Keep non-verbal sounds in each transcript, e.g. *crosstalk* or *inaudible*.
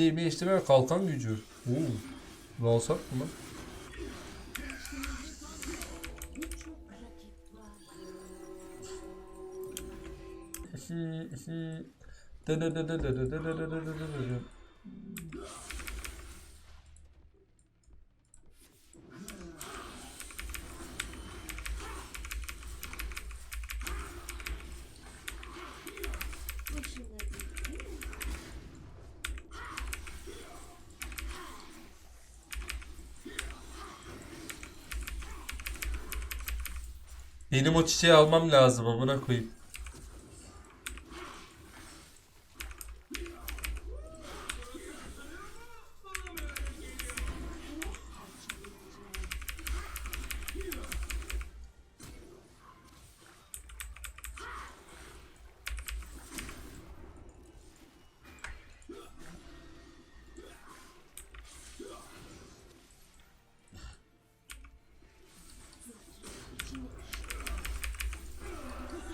değme işleme ve kalkan gücü. Oo. Alsak mı lan? Benim o çiçeği almam lazım amına koyayım.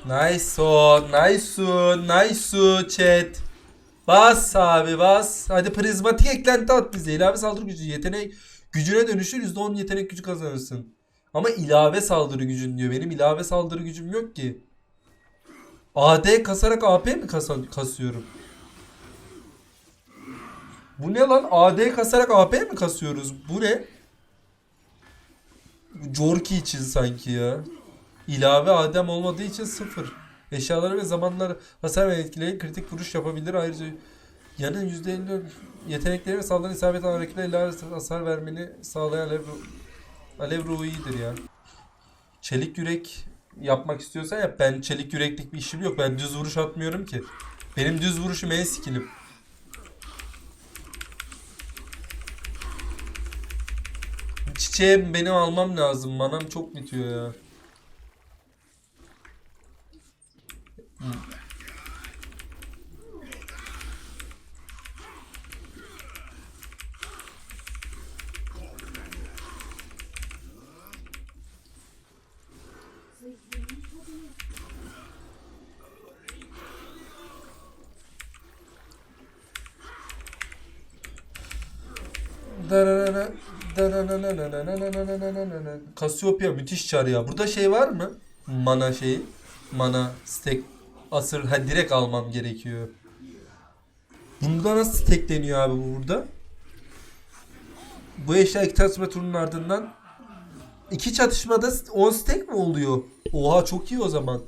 Nice o, nice o, nice o chat. Bas abi bas. Hadi prizmatik eklenti at bize. İlave saldırı gücü yetenek gücüne dönüşür %10 yetenek gücü kazanırsın. Ama ilave saldırı gücün diyor. Benim ilave saldırı gücüm yok ki. AD kasarak AP mi kasa- kasıyorum? Bu ne lan? AD kasarak AP mi kasıyoruz? Bu ne? Jorki için sanki ya. İlave adem olmadığı için sıfır. Eşyaları ve zamanlar hasar ve etkileyen kritik vuruş yapabilir. Ayrıca yanın %50 yetenekleri ve saldırı isabet eden hareketler ilave hasar vermeni sağlayan alev, alev ruhu iyidir ya. Çelik yürek yapmak istiyorsan yap. Ben çelik yüreklik bir işim yok. Ben düz vuruş atmıyorum ki. Benim düz vuruşum en skillim. Çiçeğe benim almam lazım. Manam çok bitiyor ya. Cassiopeia müthiş çar ya. Burada şey var mı? Mana şeyi. Mana stack asır ha direkt almam gerekiyor. Bunda nasıl stackleniyor abi bu burada? Bu eşya iki çatışma turunun ardından iki çatışmada 10 stack mi oluyor? Oha çok iyi o zaman.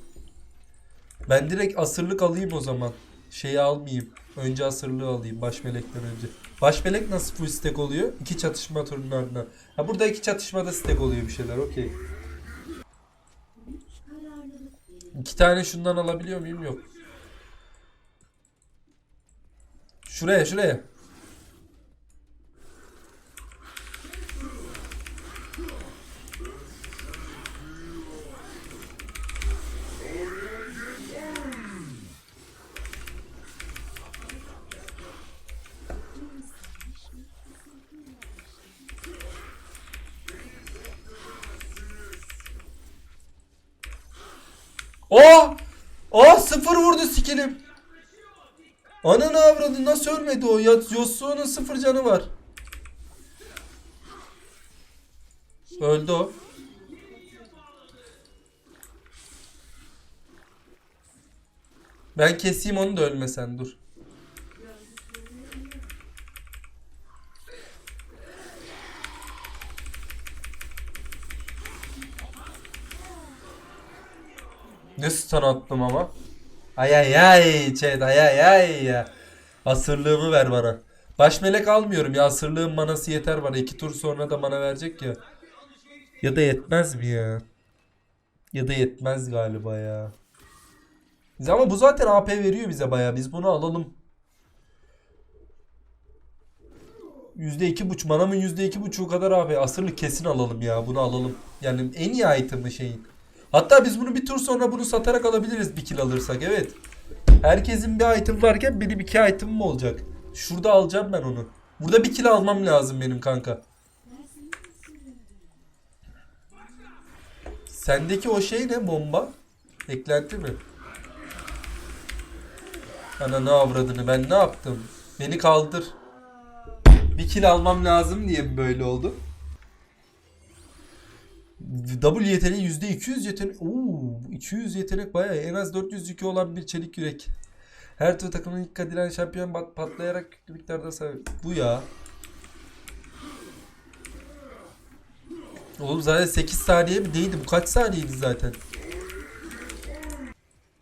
Ben direkt asırlık alayım o zaman. Şeyi almayayım. Önce asırlığı alayım baş melekten önce. Baş melek nasıl full stack oluyor? İki çatışma turunun ardından. Ha burada iki çatışmada stack oluyor bir şeyler okey. İki tane şundan alabiliyor muyum? Yok. Şuraya şuraya. Oh! Oh sıfır vurdu skillim. Ananı avradı nasıl ölmedi o? Ya Yasuo'nun sıfır canı var. Öldü o. Ben keseyim onu da ölmesen dur. Ne stun attım ama. Ay ay ay chat ay ay ay ya. Asırlığımı ver bana. Baş melek almıyorum ya asırlığın manası yeter bana. İki tur sonra da mana verecek ya. Ya da yetmez mi ya? Ya da yetmez galiba ya. Ama bu zaten AP veriyor bize baya. Biz bunu alalım. %2.5 manamın %2.5'u kadar AP. Asırlık kesin alalım ya. Bunu alalım. Yani en iyi item'ı şeyin. Hatta biz bunu bir tur sonra bunu satarak alabiliriz bir kill alırsak evet. Herkesin bir item varken benim iki item'ım olacak. Şurada alacağım ben onu. Burada bir kill almam lazım benim kanka. Sendeki o şey ne bomba? Eklenti mi? Ana ne avradını ben ne yaptım? Beni kaldır. Bir kill almam lazım diye böyle oldu? W yeteneği %200 yetenek. Oo, 200 yetenek bayağı en az 400 yükü olan bir çelik yürek. Her tur takımın ilk kadiren şampiyon bat- patlayarak yüklü miktarda sahip. Bu ya. Oğlum zaten 8 saniye mi değildi? Bu kaç saniyeydi zaten?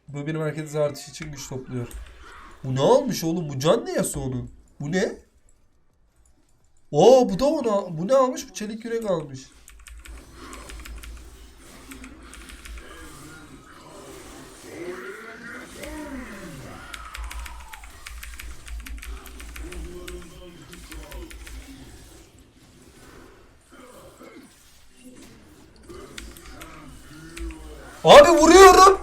Bu benim herkes artış için güç topluyor. Bu ne olmuş oğlum? Bu can ne Yasuo'nun? Bu ne? Oo bu da ona. Bu ne almış? Bu çelik yürek almış. Abi vuruyorum.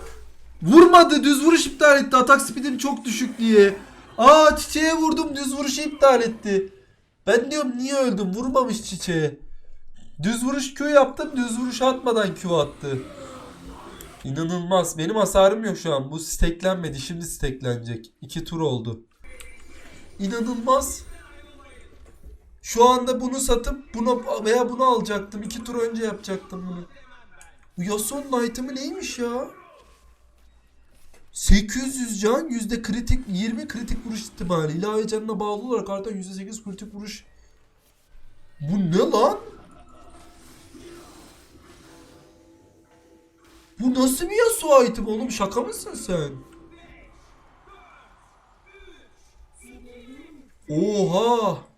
Vurmadı. Düz vuruş iptal etti. Atak speedim çok düşük diye. Aa çiçeğe vurdum. Düz vuruşu iptal etti. Ben diyorum niye öldüm? Vurmamış çiçeğe. Düz vuruş Q yaptım. Düz vuruş atmadan Q attı. İnanılmaz. Benim hasarım yok şu an. Bu steklenmedi. Şimdi steklenecek. İki tur oldu. İnanılmaz. Şu anda bunu satıp bunu veya bunu alacaktım. İki tur önce yapacaktım bunu. Bu Yasuo'nun item'i neymiş ya? 800 can yüzde kritik 20 kritik vuruş ihtimali. İlahi canına bağlı olarak artan %8 kritik vuruş. Bu ne lan? Bu nasıl bir Yasuo item oğlum? Şaka mısın sen? Oha!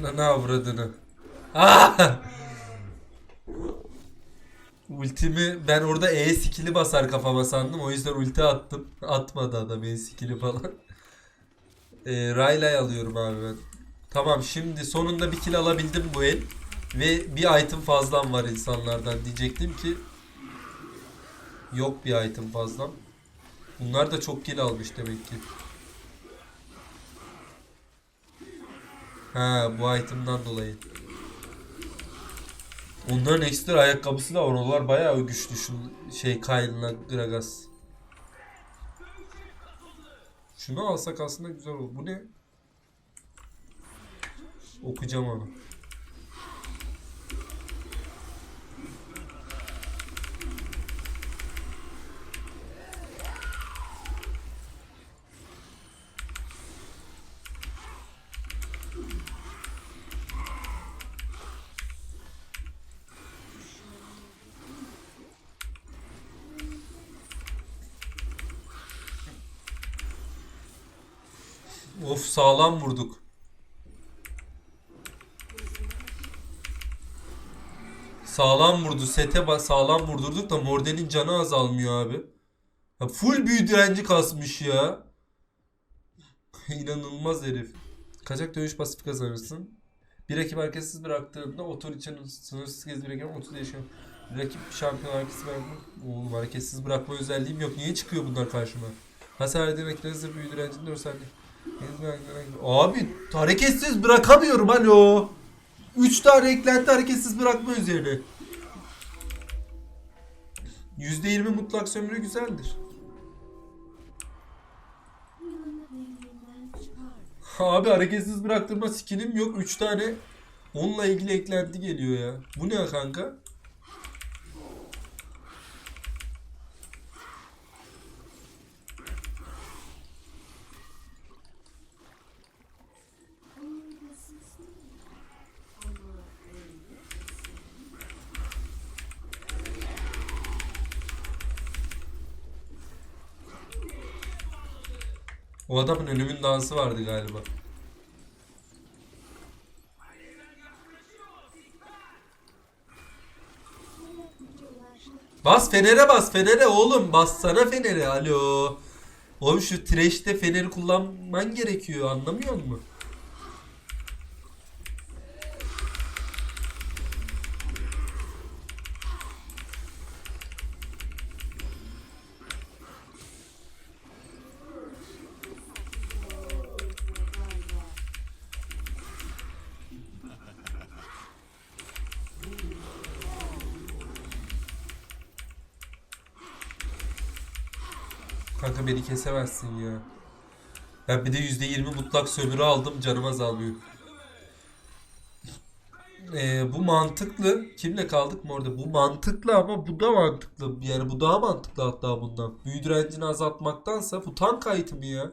Ananı avradını. Ah! Ultimi ben orada E skill'i basar kafama sandım. O yüzden ulti attım. Atmadı adam E skill'i falan. Ee, Rayla'yı alıyorum abi ben. Tamam şimdi sonunda bir kill alabildim bu el. Ve bir item fazlam var insanlardan. Diyecektim ki yok bir item fazlam. Bunlar da çok kill almış demek ki. Ha bu item'dan dolayı. Onların ekstra ayakkabısı da var. Onlar bayağı güçlü şu şey Kyle'la Gragas. Şunu alsak aslında güzel olur. Bu ne? Okuyacağım onu. Of sağlam vurduk. Sağlam vurdu. Sete sağlam vurdurduk da Morden'in canı azalmıyor abi. Ya full büyü direnci kasmış ya. *laughs* İnanılmaz herif. Kaçak dövüş pasif kazanırsın. Bir rakip hareketsiz bıraktığında otur için sınırsız kez bir rakip 30 yaşıyor. Rakip şampiyon hareketsiz bırakma. Oğlum hareketsiz bırakma özelliğim yok. Niye çıkıyor bunlar karşıma? Hasar eden rakiplerin büyü direncinin 4 saniye. Abi hareketsiz bırakamıyorum alo. 3 tane eklenti hareketsiz bırakma üzerine. %20 mutlak sömürü güzeldir. Abi hareketsiz bıraktırma skinim yok. 3 tane onunla ilgili eklenti geliyor ya. Bu ne kanka? O adamın ölümün dansı vardı galiba. Bas Fener'e bas Fener'e oğlum. Bassana Fener'e. Alo. Oğlum şu Thresh'te Fener'i kullanman gerekiyor. Anlamıyor musun? Kanka beni kesemezsin ya. Ben bir de %20 mutlak sömürü aldım canım azalmıyor. Ee, bu mantıklı. Kimle kaldık mı orada? Bu mantıklı ama bu da mantıklı. Yani bu daha mantıklı hatta bundan. Büyü direncini azaltmaktansa bu tank itemi ya.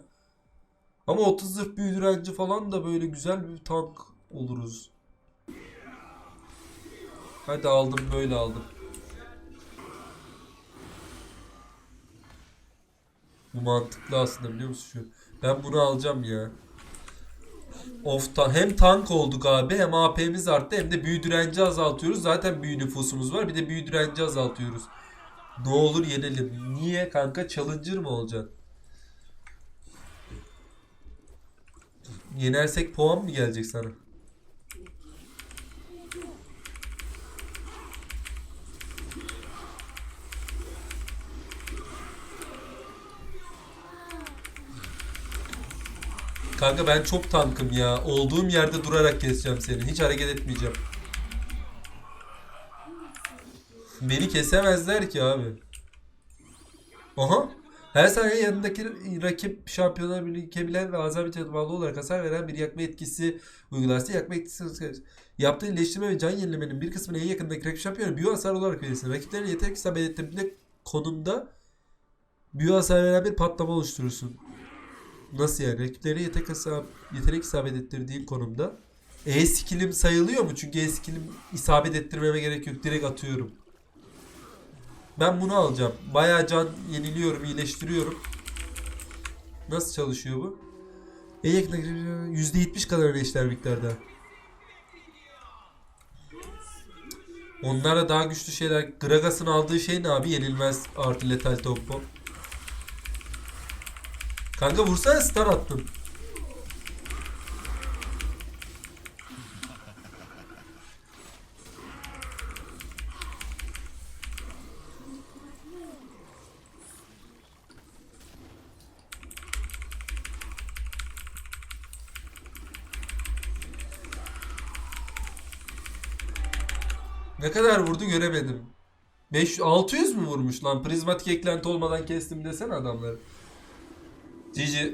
Ama 30 zırh büyü direnci falan da böyle güzel bir tank oluruz. Hadi aldım böyle aldım. Bu mantıklı aslında biliyor musun şu? Ben bunu alacağım ya. Of ta hem tank olduk abi hem AP'miz arttı hem de büyü direnci azaltıyoruz. Zaten büyü nüfusumuz var bir de büyü direnci azaltıyoruz. Ne olur yenelim. Niye kanka challenger mı olacaksın? Yenersek puan mı gelecek sana? Kanka ben çok tankım ya. Olduğum yerde durarak keseceğim seni. Hiç hareket etmeyeceğim. Beni kesemezler ki abi. Aha. Her saniye yanındaki rakip şampiyonlar birikebilen ve azami bağlı olarak hasar veren bir yakma etkisi uygularsa yakma etkisi yaptığı iyileştirme ve can yenilemenin bir kısmını en yakındaki rakip şampiyona büyü hasar olarak verirsin. Rakiplerin yeterli isabet ettiğinde konumda büyü hasar veren bir patlama oluşturursun. Nasıl yani? Rakipleri yetenek, hesap, yetenek isabet ettirdiğim konumda. E skillim sayılıyor mu? Çünkü E skillim isabet ettirmeme gerek yok. Direkt atıyorum. Ben bunu alacağım. Bayağı can yeniliyorum, iyileştiriyorum. Nasıl çalışıyor bu? E yakında %70 kadar öyle miktarda. Onlara daha güçlü şeyler. Gragas'ın aldığı şey ne abi? Yenilmez artı letal tempo. Kanka vursana stun attım. Ne kadar vurdu göremedim. 5 600 mü vurmuş lan? Prizmatik eklenti olmadan kestim desene adamları. 其实